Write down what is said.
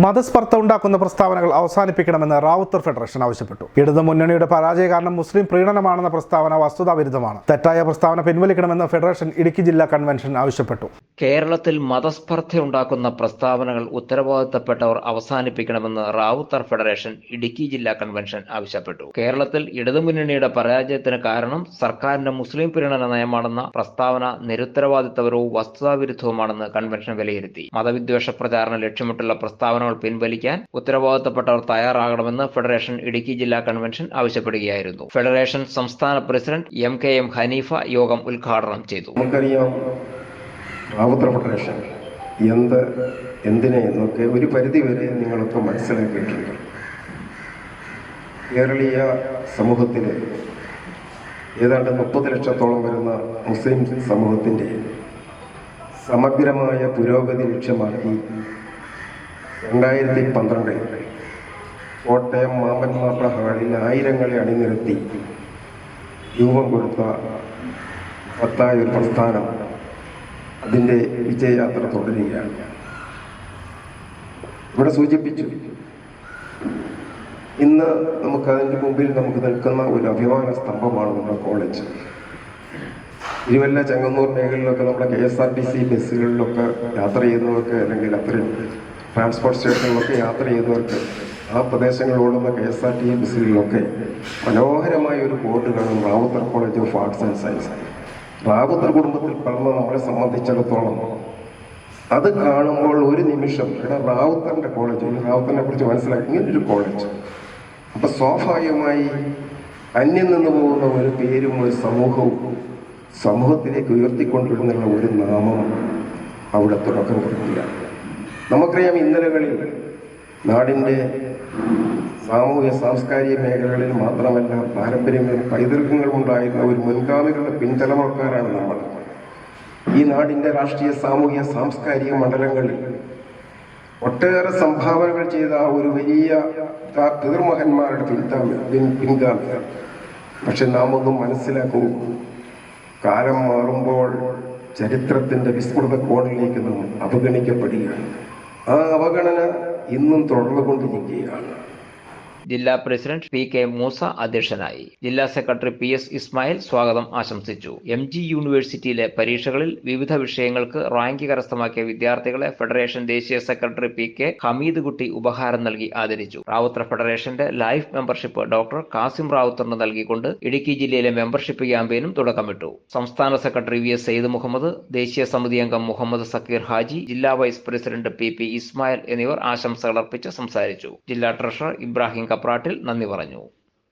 മതസ്പർദ്ധ ഉണ്ടാക്കുന്ന പ്രസ്താവനകൾ അവസാനിപ്പിക്കണമെന്ന് റാവുത്തർ ഫെഡറേഷൻ ആവശ്യപ്പെട്ടു. ഇടത് മുന്നണിയുടെ പരാജയ കാരണം മുസ്ലിം പ്രീണനമാണെന്ന പ്രസ്താവന വസ്തുതാവിരുദ്ധമാണ് തെറ്റായ പ്രസ്താവന പിൻവലിക്കണമെന്ന് ഫെഡറേഷൻ ഇടുക്കി ജില്ലാ കൺവെൻഷൻ ആവശ്യപ്പെട്ടു. കേരളത്തിൽ മതസ്പർദ്ധ ഉണ്ടാക്കുന്ന പ്രസ്താവനകൾ ഉത്തരവാദിത്തപ്പെട്ടവർ അവസാനിപ്പിക്കണമെന്ന് റാവുത്തർ ഫെഡറേഷൻ ഇടുക്കി ജില്ലാ കൺവെൻഷൻ ആവശ്യപ്പെട്ടു. കേരളത്തിൽ ഇടതുമുന്നണിയുടെ പരാജയത്തിന് കാരണം സർക്കാരിന്റെ മുസ്ലിം പ്രീണന നയമാണെന്ന പ്രസ്താവന നിരുത്തരവാദിത്തപരവും വസ്തുതാവിരുദ്ധവുമാണെന്ന് കൺവെൻഷൻ വിലയിരുത്തി. മതവിദ്വേഷ പ്രചാരണ ലക്ഷ്യമിട്ടുള്ള പ്രസ്താവനകൾ പിൻവലിക്കാൻ ഉത്തരവാദിത്തപ്പെട്ടവർ തയ്യാറാകണമെന്ന് ഫെഡറേഷൻ ഇടുക്കി ജില്ലാ കൺവെൻഷൻ ആവശ്യപ്പെടുകയായിരുന്നു. ഫെഡറേഷൻ സംസ്ഥാന president M K M Hanifa യോഗം ഉദ്ഘാടനം ചെയ്തു. ഫെഡറേഷൻ എന്ത് എന്തിനെ എന്നൊക്കെ ഒരു പരിധി വരെ നിങ്ങളൊക്കെ മനസ്സിലാക്കിയിട്ടുണ്ട്. കേരളീയ സമൂഹത്തിൽ ഏതാണ്ട് മുപ്പത് ലക്ഷത്തോളം വരുന്ന മുസ്ലിം സമൂഹത്തിന്റെ സമഗ്രമായ പുരോഗതി ലക്ഷ്യമാക്കി രണ്ടായിരത്തി പന്ത്രണ്ടിൽ കോട്ടയം മാമൻ മാപ്പിള ഹാളിൽ ആയിരങ്ങളെ അണിനിരത്തി രൂപം കൊടുത്ത മത്തായ ഒരു പ്രസ്ഥാനം. അതിന്റെ വിജയയാത്ര തുടരുകയാണ്. ഇവിടെ സൂചിപ്പിച്ചു ഇന്ന് നമുക്ക് അതിന്റെ മുമ്പിൽ നമുക്ക് നിൽക്കുന്ന ഒരു അഭിമാന സ്തംഭമാണ് നമ്മുടെ കോളേജ്. തിരുവല്ല ചെങ്ങന്നൂർ മേഖലയിലൊക്കെ നമ്മുടെ K S R T C ബസ്സുകളിലൊക്കെ യാത്ര ചെയ്യുന്നവർക്ക് അല്ലെങ്കിൽ അത്രയും ട്രാൻസ്പോർട്ട് സ്റ്റേഷനിലൊക്കെ യാത്ര ചെയ്യുന്നവർക്ക് ആ പ്രദേശങ്ങളിലോടുന്ന കെ എസ് ആർ ടി ബസ്സുകളിലൊക്കെ മനോഹരമായ ഒരു ബോർഡ് കാണും. Rowther college of arts and science. Rowther കുടുംബത്തിൽ പിറന്ന നമ്മളെ സംബന്ധിച്ചിടത്തോളം അത് കാണുമ്പോൾ ഒരു നിമിഷം ഇവിടെ റാവുത്തറിന്റെ കോളേജ്. റാവുത്തറിനെ കുറിച്ച് മനസ്സിലാക്കി. ഇങ്ങനൊരു കോളേജ്. അപ്പൊ സ്വാഭാവികമായി അന്യം നിന്ന് പോകുന്ന ഒരു പേരും ഒരു സമൂഹവും സമൂഹത്തിലേക്ക് ഉയർത്തിക്കൊണ്ടിരുന്നുള്ള ഒരു നാമം അവിടെ തുടക്കം കുറിക്കുകയാണ്. നമുക്കറിയാം ഇന്നലകളിൽ നാടിന്റെ സാമൂഹ്യ സാംസ്കാരിക മേഖലകളിൽ മാത്രമല്ല പാരമ്പര്യങ്ങളും പൈതൃകങ്ങളും ഉണ്ടായിരുന്ന ഒരു മുൻഗാമികളുടെ പിൻതലമുറക്കാരാണ് നമ്മൾ. ഈ നാടിന്റെ രാഷ്ട്രീയ സാമൂഹ്യ സാംസ്കാരിക മണ്ഡലങ്ങളിൽ ഒട്ടേറെ സംഭാവനകൾ ചെയ്ത ഒരു വലിയ പിതൃമഹന്മാരുടെ പിൻതാമി പിൻ- പിൻഗാമികൾ. പക്ഷെ നാം ഒന്നും മനസ്സിലാക്കൂ. കാലം മാറുമ്പോൾ ചരിത്രത്തിന്റെ വിസ്മൃത കോണിലേക്ക് നാം അവഗണിക്കപ്പെടുകയാണ്. ആ അവഗണന ഇന്നും തുടർന്നുകൊണ്ടിരിക്കുകയാണ്. ജില്ലാ പ്രസിഡന്റ് പി കെ മൂസ അധ്യക്ഷനായി. ജില്ലാ സെക്രട്ടറി പി എസ് ഇസ്മായിൽ സ്വാഗതം ആശംസിച്ചു. എം ജി യൂണിവേഴ്സിറ്റിയിലെ പരീക്ഷകളിൽ വിവിധ വിഷയങ്ങൾക്ക് റാങ്ക് കരസ്ഥമാക്കിയ വിദ്യാർത്ഥികളെ ഫെഡറേഷൻ ദേശീയ സെക്രട്ടറി പി കെ ഹമീദ് കുട്ടി ഉപഹാരം നൽകി ആദരിച്ചു. റാവുത്ര ഫെഡറേഷന്റെ ലൈഫ് മെമ്പർഷിപ്പ് ഡോക്ടർ കാസിം റാവുത്തറിന് നൽകിക്കൊണ്ട് ഇടുക്കി ജില്ലയിലെ മെമ്പർഷിപ്പ് ക്യാമ്പയിനും തുടക്കമിട്ടു. സംസ്ഥാന secretary V S Syed Muhammad ദേശീയ സമിതി അംഗം മുഹമ്മദ് സക്കീർ ഹാജി ജില്ലാ vice president P P Ismail എന്നിവർ ആശംസകൾ അർപ്പിച്ച് സംസാരിച്ചു. ജില്ലാ ട്രഷറർ ഇബ്രാഹിം കപ്രാട്ടിൽ നന്ദി പറഞ്ഞു